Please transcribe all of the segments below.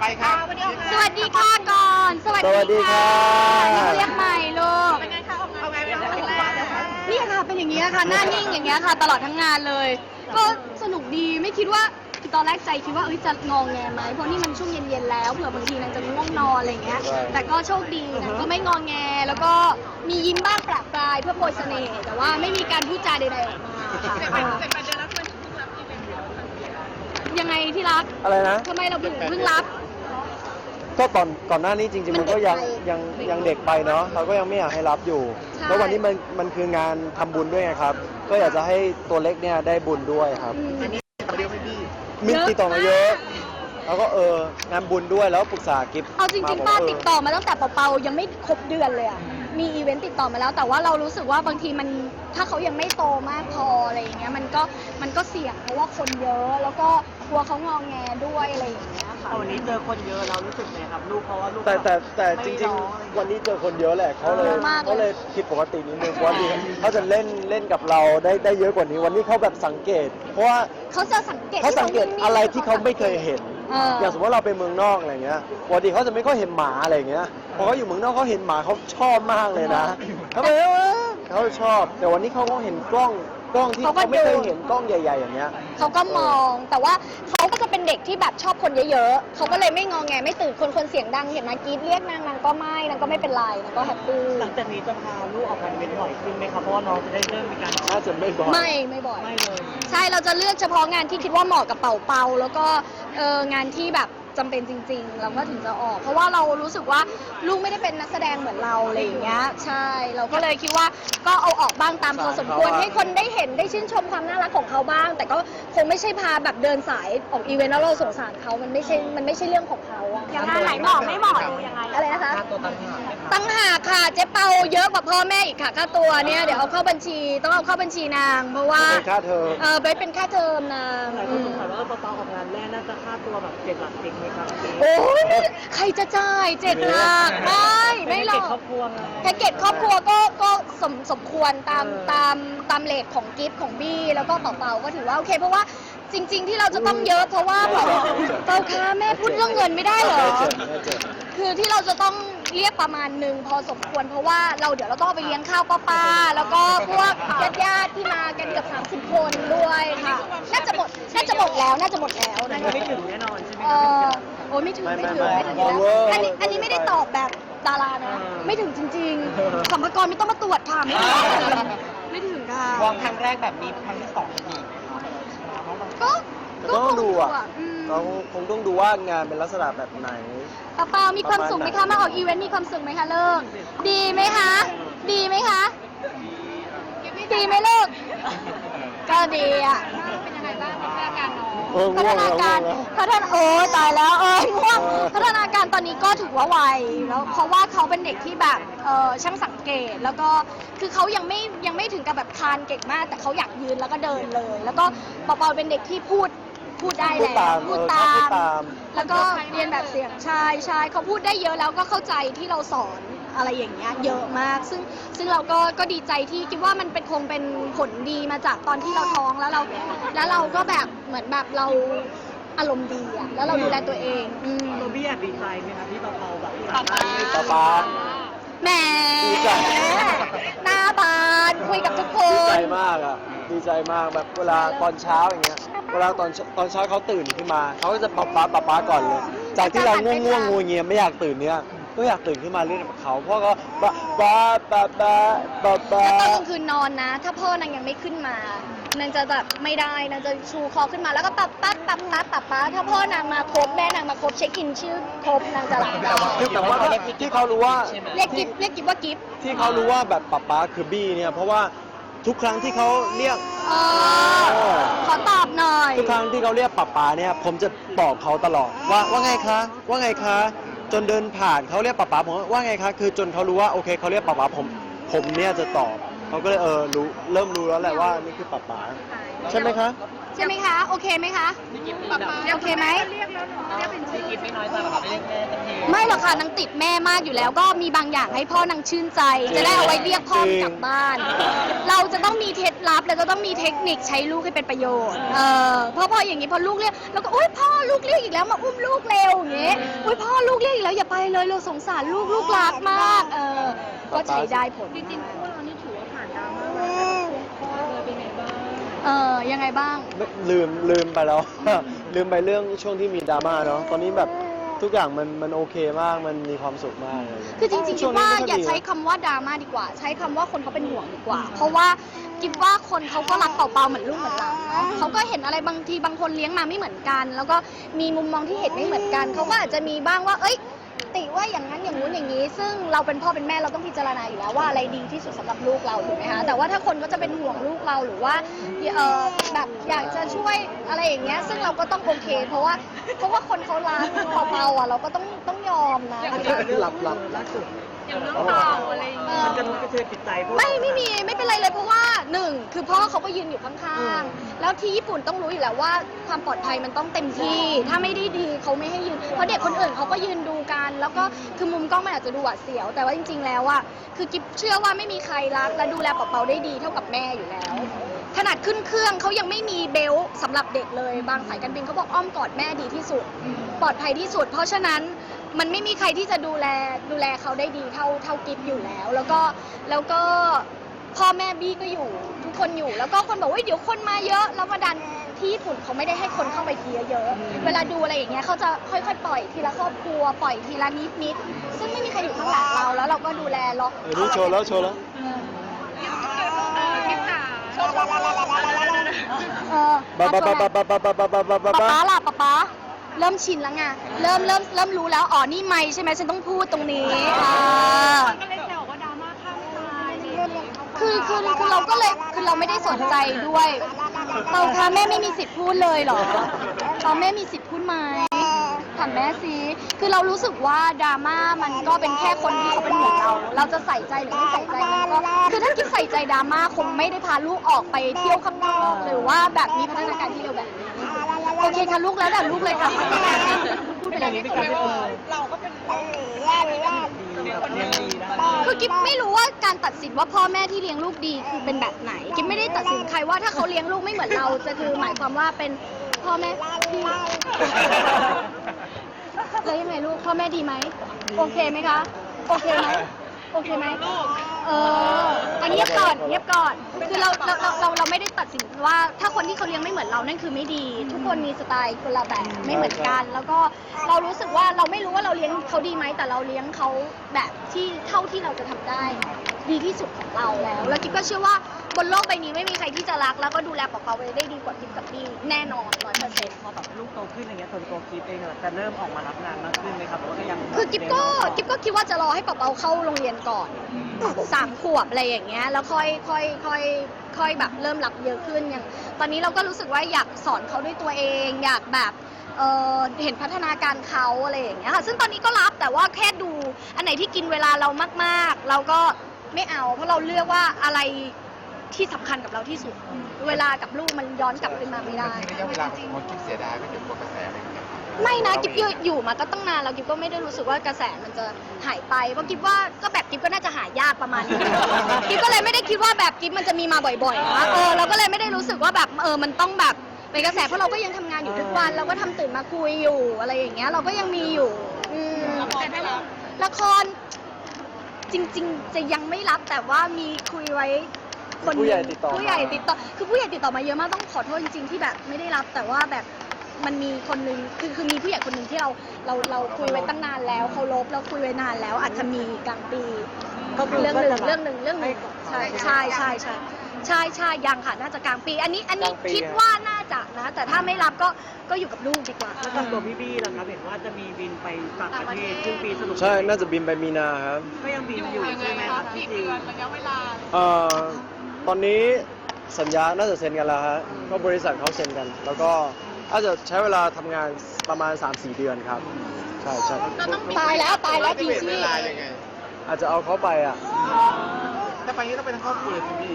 ไปครับ สวัสดีค่ะก่อน สวัสสวัสดีดีค่ะค่ะเรียกใหม่ลูกเอาไงไปเอาแรกนี่ค่ะเป็นอย่างนี้ยค่ะหน้านิ่งอย่างเงี้ยค่ะ ตลอดทั้งงานเลย ก็สนุกดีไม่คิดว่าคือตอนแรกใจคิดว่าเอ้ยจะงองแงไหมเพราะนี่มันช่วงเย็นๆแล้วเผื่อบางทีนางจะง่วงนอนอะไรเงี้ยใช่แต่ก็โชคดีนางก็ไม่งองแงแล้วก็มียิ้มบ้างประปรายเพื่อโปรยเสน่ห์แต่ว่าไม่มีการพูดจาใดๆออกมาค่ะยังไงที่รัก อะไรนะทำไมเราถึงเพิ่งรับ ก็ตอนก่อนหน้านี้จริง ๆ มัมันนก็ยังเด็กไปยังยังเด็กไปเนาะเราก็ยังไม่อยากให้รับอยู่ ใช่ แล้ววันนี้มันมันคืองานทำบุญด้วยไงครับ ก็อยากจะให้ตัวเล็กเนี่ยได้บุญด้วยครับอืมเดียวไม่พี่มีเยอะติดต่อมาเยอะมากแล้วก็เอองานบุญด้วยแล้วปรึกษากิฟต์เอาจริงมๆบป้าอกติดต่อมาตั้งแต่เปาๆยังไม่ครบเดือนเลยอะมีอีเวนต์ติดต่อมาแล้วแต่ว่าเรารู้สึกว่าบางทีมันถ้าเขายังไม่โตมากพออะไรอย่างเงี้ยมันก็มันก็เสี่ยงเพราะว่าคนเยอะ แล้วก็กลัวเขางองแงด้วยอะไรอย่างเงี้ย ค่ะวันนี้เจอคนเยอะเรารู้สึกไงครับลูกเพราะว่าลูกแต่แต่แต่ไม่จริงร้ออะไๆวันนี้เจอคนเยอะแหละเขาเลยเยอะมากเลย เขาเลยผิดปกตินิดนึงวันนี้เขาจะเล่นเล่นกับเราได้ได้เยอะกว่านี้ วันนี้เขาแบบสังเกต เพราะว่าเขาจะสังเกตเขาสังเกตนิ่ๆอะไรที่เขาไม่เคยเห็นเอออ ย่างสมมติว่าเราไปเมืองนอกอะไรเงี้ยปกติเขาจะไม่ค่อยเห็นหมาอะไรเงี้ยพอเขาอยู่เมืองนอกเขาเห็นหมาเขาชอบมากเลยนะเขาไปเออเขาชอบ แต่วันนี้เขาก็เห็นกล้อง กล้องที่เขาไม่เคยเห็นกล้องใหญ่ ๆ อย่างเงี้ย เขาก็มองแต่ว่าเขาก็จะเป็นเด็กที่แบบชอบคนเยอะๆเขาก็เลยไม่งองแงไม่ตื่นคนคนเสียงดังเห็นนากรีดเรียกนางนางก็ไม่นางก็ไม่เป็นไรนางก็แฮปปี้หลังจากนี้จะพาลูกออกงานอีเวนต์บ่อยขึ้นไหมครับเพราะว่าน้องจะได้เริ่มมีการน่าจะไม่บ่อยไม่ไม่บ่อย ไม่เลย ใช่เราจะเลือกเฉพาะงานที่คิดว่าเหมาะกับเป่าเปาแล้วก็เอองานที่แบบ จำเป็นจริง ๆ เราก็ถึงจะออก เพราะว่าเรารู้สึกว่าลูกไม่ได้เป็นนักแสดงเหมือนเราอะไรอย่างเงี้ยใช่ เราก็เลยคิดว่าก็เอาออกบ้างตามพอสมควรสงสารเขาอะให้คนได้เห็นได้ชื่นชมความน่ารักของเขาบ้าง แต่ก็คงไม่ใช่พาแบบเดินสายออกอีเวนต์แล้วเราสงสารเขามันไม่ใช่มันไม่ใช่เรื่องของเขาอะยังไงไหนบอกไม่บอกยังไงอะไรนะคะ ค่าตัวต่างหากตั้งหากค่ะเจ๊เปาเยอะกว่าพ่อแม่อีกค่ะค่าตัวเนี่ยเดี๋ยวเอาเข้าบัญชีต้องเอาเข้าบัญชีนาง เพราะว่าเป็นค่าเทอม เออไปเป็นค่าเทอมนางหลายคนสงสัยว่าเออเปาๆออกงานแรกน่าจะค่าตัวแบบเจ็ดหลักสิบไหมครับโอ้ยใครจะจ่ายเจ็ดหลักไม่ไม่หรเก็อบครอกบครัวไง แพ็กเกจครอบครัวก็ก็สมสมควรตามเออ ตามตามเลทของกิฟต์ของบี้แล้วก็เป่าเป่าก็ถือว่าโอเค เพราะว่าจริง ๆ ที่เราจะต้องเยอะเพราะว่าเป่าเป่าค้าแม่พูดเรื่องเงินไม่ได้เหรอไม่เจ็บไม่เจ็บคือที่เราจะต้องเรียกประมาณหนึ่งพอสมควรเพราะว่าเราเดี๋ยวเราต้องเอาไปเลี้ยงข้าวป้าป้าๆแล้วก็พวกญาติญาติๆที่มา กันเกือบ30 คนด้วยค่ะ น่าจะหมด น่าจะหมดแล้ว น่าจะหมดแล้วแต่นะคะไม่ถึงแน่นอนใช่ไหมเอครับอโอ้ยไม่ถึง ไม่ไม่ถึงไม่ไม่ถึงไม่แล้วเวอร์อันนี้ อันนี้ไม่ได้ตอบแบบดารานะเออไม่ถึงจริงๆสัมภากระไม่ต้องมาตรวจค่ะไม่ถึงไม่ถึงค่ะ วางครั้งแรกแบบนี้ครั้งที่สองมีก็แต่ก็ต้องดูอะอืมเราคงต้องดูว่างานเป็นลักษณะแบบไหนเปาเปามีความสุขไหมคะ มาออกอีเวนต์มีความสุขไหมคะเลิก ดีไหมคะ ดีไหมคะ ดีไหมลูก ก็ดีอะ เป็นยังไงบ้างพัฒนาการน้อง เออพัง่ฒวงนาแล้วการงแล้ว พัฒนาโอ้ยตายแล้วเอ้ยง่วงเออ พัฒนาการตอนนี้ก็ถือว่าไวแล้วเพราะว่าเขาเป็นเด็กที่แบบเออช่างสังเกตแล้วก็คือเขายังไม่ยังไม่ถึงกับแบบคลานเก่งมาก แต่เขาอยากยืนแล้วก็เดินเลย แล้วก็เปาเปาเป็นเด็กที่พูดพูดได้พูดแล้วตามพูดเออตาพูดมตาม แล้วก็เรียนแบบเสียงใช่ใช่เขาพูดได้เยอะแล้วก็เข้าใจที่เราสอน อะไรอย่างเงี้ยเยอะมาก ซึ่งซึ่งเราก็ก็ดีใจที่คิดว่ามันเป็นคงเป็นผลดีมาจากตอนที่เราท้องแล้วเรา แล้วเราก็แบบเหมือนแบบเราอารมณ์ดีอะแล้วเราดูแลตัวเองอืมตัวพี่แอบดีใจไหมครับที่เปาๆแบบป๊าป๊าป๊าป๊าแหมดีใจ หน้าบานคุยกับทุกคดีใจน มากอะ ดีใจมากแบบเวลาตอนเช้าอย่างเงี้ย เวลาตอนตอนเช้าเขาตื่นขึ้นมา เขาก็จะป๊าป๊าป๊าป๊าก่อนเลย จากที่เราง่วงง่วงงูเงียไม่อยากตื่นเนี้ย ก็อยากตื่นขึ้นมาเล่นกับเขาพราะก็ป๊าป๊าป๊าป๊าป๊าป๊าแล้วตอนกลางคืนนอนนะ ถ้าพ่อนางยังไม่ขึ้นมานางจะแบบไม่ได้นางจะชูคอขึ้นมาแล้วก็ปับปั๊บปับปั๊บปับปั๊บถ้าพ่อนางมาครบแม่นางมาครบเช็คอินชื่อครบนางจะหลับได้คือแต่ว่าที่เขารู้ว่าเรียกกิฟเรียกกิฟว่ากิฟที่เขารู้ว่าแบบป๊าป๊าคือบี้เนี่ยเพราะว่าทุกครั้งที่เขาเรียกอขอตอบหน่อย ทุกครั้งที่เขาเรียกป๊าป๊าเนี่ยผมจะตอบเขาตลอดว่าว่าไงคะ ว่าไงคะ จนเดินผ่านเขาเรียกป๊าป๊าผมว่าไงคะคือจนเขารู้ว่าโอเคเขาเรียกป๊าป๊าผมผมเนี่ยจะตอบ เขาก็เลยเออรู้เริ่มรู้แล้วแหละว่านี่คือป๊าป๊าใช่ไหมคะ ใช่ไหมคะ โอเคไหมคะ โอเคไหมเรียกแล้วเนาะเรียกเป็นชื่อกิฟไม่น้อยใจหรอครับไม่เรียกแม่สักทีไม่หรอกค่ะนางติดแม่มากอยู่แล้วก็มีบางอย่างให้พ่อนางชื่นใจ จะได้เอาไว้เรียกพ่อกลับบ้าน เราจะต้องมีเคล็ดลับเราจะต้องมีเทคนิคใช้ลูกให้เป็นประโยชน์ เออเพราะพออย่างนี้พอลูกเรียกเราก็อุ้ยพ่อลูกเรียกอีกแล้วมาอุ้มลูกเร็วอย่างงี้อุ้ยพ่อลูกเรียกอีกแล้วอย่าไปเลยเราสงสารลูกลูกรักมาก เออก็ใช้ได้ผลจริงๆ ออยังไงบ้างไม่ลืมลืมไปแล้ว ลืมไปเรื่องช่วงที่มีดราม่าเนาะตอนนี้แบบทุกอย่างมันมันโอเคมากมันมีความสุขมากเลยคือจริงๆคิช่ดวงนี้ว่าไม่ค่อยอย่ามีใช้คำว่าดราม่าดีกว่า ใช้คำว่าคนเขาเป็นห่วงดีกว่า เพราะว่าคิดว่าคนเขาก็รักเป่าๆเหมือนลูกเหมือนหลานเนาะเขาก็เห็นอะไรบางทีบางคนเลี้ยงมาไม่เหมือนกัน แล้วก็มีมุมมองที่เห็นไม่เหมือนกันเขาก็อาจจะมีบ้างว่า เอ้ย ติว่าอย่างนั้นอย่างนู้นอย่างนี้ ซึ่งเราเป็นพ่อเป็นแม่เราต้องพิจารณาอยู่แล้วว่าอะไรดีที่สุดสำหรับลูกเราถูกไหมคะแต่ว่าถ้าคนก็จะเป็นห่วงลูกเราหรือว่าเออแบบอยากจะช่วยอะไรอย่างเงี้ยซึ่งเราก็ต้องโอเค เพราะว่าเพราะว่าคนเขารักเป่าๆอะเราก็ต้องต้องยอมนะ หลับหลับ ล่าสุด อย่างเรื่องเป่าอะไรอย่างเงี้ยมันกระทบกระเทือนจิตใจพวกไม่ไม่มีไม่เป็นไรเลยเพราะว่าหนึ่งคือพ่อเขาก็ยืนอยู่ข้างๆ แล้วที่ญี่ปุ่นต้องรู้อยู่แล้วว่าความปลอดภัยมันต้องเต็มที่ ถ้าไม่ได้ดีเขาไม่ให้ยืน เพราะเด็กคนอื่นเขาก็ยืนดูกัน แล้วก็คือมุมกล้องมันอาจจะดูหวาดเสียว แต่ว่าจริง ๆ แล้วอะคือกิ๊บเชื่อว่าไม่มีใครรักและดูแลเป่าๆได้ดีเท่ากับแม่อยู่แล้ว ขนาดขึ้นเครื่องเขายังไม่มีเบลต์สำหรับเด็กเลย บางสายการบินเขาบอกอ้อมกอดแม่ดีที่สุด ปลอดภัยที่สุด เพราะฉะนั้น มันไม่มีใครที่จะดูแลดูแลเขาได้ดีเท่าเท่ากิฟอยู่แล้ว แล้วก็แล้วก็พ่อแม่บี้ก็อยู่ทุกคนอยู่ แล้วก็คนบอกว่าเดี๋ยวคนมาเยอะแล้วมาดันที่ญี่ปุ่นเขาไม่ได้ให้คนเข้าไปทีเยอะๆ เวลาดูอะไรอย่างเงี้ยเขาจะค่อยๆ ปล่อยทีละครอบครัวปล่อยทีละนิดนิดๆซึ่งไม่มีใครอยู่ข้างหลังเราแล้วเราก็ดูแลล็อกเออนี่โชว์แล้วโชว์แล้วคลิปค่ะเออบ้าบ้าบ้าบ้าบ้าบ้าบ้าบ้าบ้าบ้าป๊าบ้าป๊าล่ะป๊าป๊า เริ่มชินแล้วไงเริ่มเริ่มเริ่มรู้แล้วอ๋อนี่ไม่ใช่ไหมฉันต้องพูดตรงนี้อ่า ก็เลยแซวว่าดราม่าข้ามตายอะไรอย่างเงี้ยคือคือคือเราก็เลยคือเราไม่ได้สนใจด้วยเปาคะแม่ไม่มีสิทธิ์พูดเลยเหรอเปาแม่มีสิทธิ์พูดไหมถามแม่สิคือเรารู้สึกว่าดราม่ามันก็เป็นแค่คนที่เขาเป็นห่วงเรา เราจะใส่ใจหรือไม่ใส่ใจมันก็คือถ้ากิ๊บใส่ใจดราม่าคงไม่ได้พาลูกออกไปเที่ยวข้างนอกหรือว่าแบบมีพัฒนาการที่เร็วแบบนี้ โอเคค่ะลูกแล้วแต่ลูกเลยค่ะพูดไปอเลย่างยนี้เป็นการที่เออเราก็เป็นดีแบบเลี้ยงดีได้คือกิ๊บไม่รู้ว่าการตัดสินว่าพ่อแม่ที่เลี้ยงลูกดีคือเป็นแบบไหนกิ๊บไม่ได้ตัดสินใครว่าถ้าเขาเลี้ยงลูกไม่เหมือนเราจะคือหมายความว่าเป็นพ่อแม่ที่แล้วยังไงลูกพ่อแม่ดีไหมโอเคไหมคะโอเคไหม โอเคไหมเอออันเงียบก่อนเงียบก่อน คือเราเราเราเราเราไม่ได้ตัดสินว่าถ้าคนที่เขาเลี้ยงไม่เหมือนเรานั่นคือไม่ดี ทุกคนมีสไตล์คนละแบบไม่เหมือนกัน แล้วก็เรารู้สึกว่าเราไม่รู้ว่าเราเลี้ยงเขาดีไหมแต่เราเลี้ยงเขาแบบที่เท่าที่เราจะทำได้ ดีที่สุดของเราแล้ว แล้วกิ๊บก็เชื่อว่า บนโลกใบนี้ไม่มีใครที่จะรักแล้วก็ดูแลปอเปาไว้ได้ดีกว่ากิ๊บกับพี่แน่นอนร้อยเปอร์เซ็นต์ พอแบบลูกโตขึ้นอย่างเงี้ยส่วนตัวกิฟเองอะจะเริ่มออกมารับงานมากขึ้นไหมครับหรือว่าก็ยังคือกิ๊บก็กิ๊บก็คิดว่าจะรอให้ปอเปาเข้าโรงเรียนก่อนสามขวบอะไรอย่างเงี้ยแล้วค่อยค่อยค่อยค่อยแบบเริ่มรับเยอะขึ้นอย่าง ตอนนี้เราก็รู้สึกว่าอยากสอนเขาด้วยตัวเอง อยากแบบเอ่อเห็นพัฒนาการเขาอะไรอย่างเงี้ยค่ะซึ่งตอนนี้ก็รับแต่ว่าแค่ดูอันไหนที่กินเวลาเรามากๆ เราก็ไม่เอาเพราะเราเลือกว่าอะไร ที่สำคัญกับเราที่สุด เวลากับลูกมันย้อนกลับคืนมาไม่ได้ ระยะเวลาของคนคิดเสียดายไม่ถึงกลัวกระแสอะไรอย่างเงี้ยไม่นะกิ๊บอยู่อยู่มาก็ตั้งนานแล้วกิ๊บก็ไม่ได้รู้สึกว่ากระแสมันจะหายไปเพราะกิ๊บว่าก็แบบกิ๊บก็น่าจะหายากประมาณนึงกิ๊บก็เลยไม่ได้คิดว่าแบบกิ๊บมันจะมีมาบ่อยๆนะเออเราก็เลยไม่ได้รู้สึกว่าแบบเออมันต้องแบบเป็นกระแสเพราะเราก็ยังทำงานอยู่ทุกวัน เราก็ทำตื่นมาคุยอยู่อะไรอย่างเงี้ยเราก็ยังมีอยู่อืมละครจริง ๆ จะยังไม่รับแต่ว่ามีคุยไว้ คนนึ่งผู้ใหญ่ติดต่อมา ผู้ใหญ่ติดต่อคือผู้ใหญ่ติดต่อมาเยอะมากต้องขอโทษจริงๆที่แบบไม่ได้รับ แต่ว่าแบบมันมีคนนึงคือคือมีผู้ใหญ่คนหนึ่งที่เราเราเราคุยไว้ตั้งนานแล้วเขาลบเราคุยไว้นานแล้ว อาจจะมีกลางปี ก็คือเรื่องหนึ่งก็จะเรื่องหนึ่งเรื่องหนึ่งใช่ใช่ใช่ใช่ใช่ใช่ยังค่ะน่าจะกลางปี อันนี้อันนี้กลางปี คิดว่าน่าจะนะ แต่ถ้าไม่รับก็ก็อยู่กับลูกดีกว่า แล้วกับตัวพี่บี้ล่ะครับเห็นว่าจะมีบินไปต่างประเทศครึ่งปีสรุปใช่น่าจะบินไปมีนาครับก็ยังบินอยู่ใช่ไหมครับพี่จีนระยะเวลา เอ่อ ตอนนี้สัญญาน่าจะเซ็นกันแล้วฮะก็บริษัทเขาเซ็นกัน แล้วก็อาจจะใช้เวลาทำงานประมาณ 3-4 เดือนครับ ใช่ใช่ตายแล้วตายแล้วพีชีเวลายังไงอาจจะเอาเขาไปอะ ถ้าไปนี้ต้องไปทั้งครอบครัวเลยสิพี่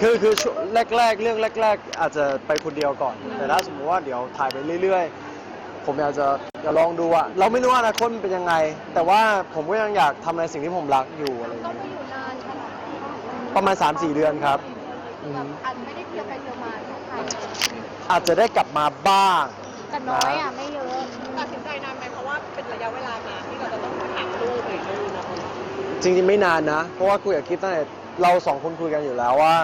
คือคือช่วงแรก ๆ เรื่องแรก ๆ อาจจะไปคนเดียวก่อน แต่ถ้าสมมติว่าเดี๋ยวถ่ายไปเรื่อย ๆ ผมอยากจะจะลองดูอะเราไม่รู้ว่าอนาคตมันเป็นยังไง แต่ว่าผมก็ยังอยากทำในสิ่งที่ผมรักอยู่อะไรอย่างต้องเงี้ไปย อยู่นานขนาดไหน ประมาณ 3-4 เดือนครับอืมแบบอาจจะไม่ได้เที่ยวไปเที่ยวมาที่ไทยอาจจะได้กลับมาบ้าง แต่น้อยอะไม่เยอะตัดสินใจนานไหมเพราะว่าเป็นระยะเวลานานที่เราจะต้องหาลูกอะไรอย่างเงี้ยจริงๆไม่นานนะ เพราะว่าคุยกับกิฟตั้งแต่เราสองคนคุยกันอยู่แล้วว่า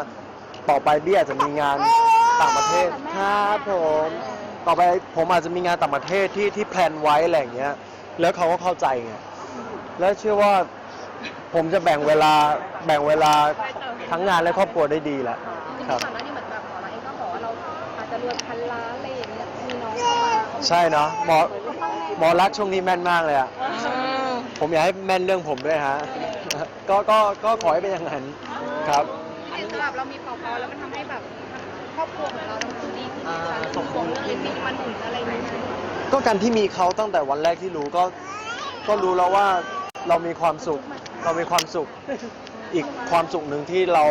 ต่อไปเบี้ยอาจจะมีงานต่างประเทศครับผมต่อไปผมอาจจะมีงานต่างประเทศที่ที่แพลนไว้อะไรอย่างเงี้ย แล้วเขาก็เข้าใจไงแล้วเชื่อว่าผมจะแบ่งเวลาแบ่งเวลา ทั้งงานและครอบครัวได้ดีแหละจริงครับๆก่อนหน้านี้เหมือนแบบหมอเราเองก็บอกว่าเราอาจจะรวยพันล้านอะไรอย่างเงี้ยมีน้องเข้ามาใช่เนาะหมอหมอรักษณ์ช่วงนี้แม่นมากเลยอะผมอยากให้แม่นเรื่องผมด้วยฮะ ก็ก็ก็ขอให้เป็นอย่างนั้นครับ จริงๆสำหรับเรามีพอพอแล้วมันทำให้แบบครอบครัวของเราทั้งคู่ดีขึ้นไหมคะสมบูรณ์เรื่องเล็กๆมันหนุนอะไรอย่างเงี้ยก็การที่มีเขาตั้งแต่วันแรกที่รู้ก็ก็รู้แล้วว่าเรามีความสุข เรามีความสุข อีกความสุขหนึ่งที่เรา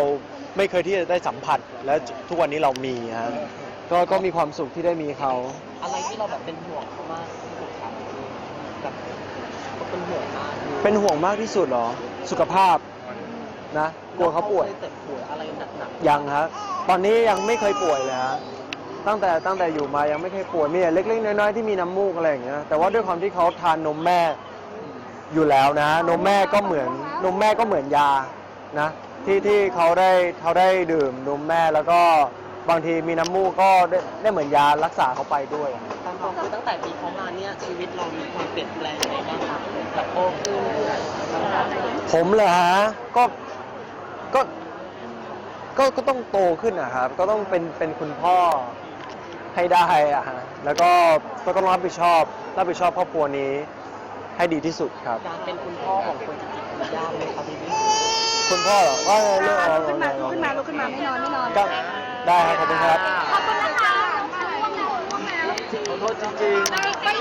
ไม่เคยที่จะได้สัมผัส และทุกวันนี้เรามีฮะก็ก็มีความสุขที่ได้มีเขา อะไรที่เราแบบเป็นห่วงเขามากที่สุดครับแบบเขาเป็นห่วงมากเป็นห่วงมากที่สุดเหรอ สุขภาพนะกลัวเขาป่วยเคยเจ็บป่วยอะไรหนักยังครับตอนนี้ยังไม่เคยป่วยเลยฮะตั้งแต่ตั้งแต่อยู่มายังไม่เคยป่วยมีแต่เล็กๆน้อยๆที่มีน้ำมูกอะไรอย่างเงี้ยแต่ว่าด้วยความที่เขาทานนมแม่อยู่แล้วนะ นมแม่ก็เหมือนนมแม่ก็เหมือนยา นะที่ที่เขาได้เขาได้ดื่มนมแม่แล้วก็บางทีมีน้ำมูกก็ได้ได้เหมือนยารักษาเขาไปด้วยๆตามความคือตั้งแต่มีเขามาเนี่ยชีวิตเรามีความเปลี่ยนแปลงยังไงบ้างครับแบบโตขึ้นผมเหรอฮะก็ก็ก็ก็ต้องโตขึ้นนะครับ ก็ต้องเป็นเป็นคุณพ่อให้ได้อะฮะแล้วก็ก็ต้องรับผิดชอบ รับผิดชอบครอบครัวนี้ ให้ดีที่สุดครับ การเป็นคุณพ่อของคนจริงๆมันยากไหมครับพี่บิ๊ก คุณพ่อเหรอว่าไงเรื่องอะไรลุกขึ้นมาลุกขึ้นมาลุกขึ้นมาไม่นอนไม่นอนก็ได้ครับขอบคุณครับ ขอบคุณนะคะง่วงแล้วง่วงแล้วขอโทษจริงๆไม่หวยเลย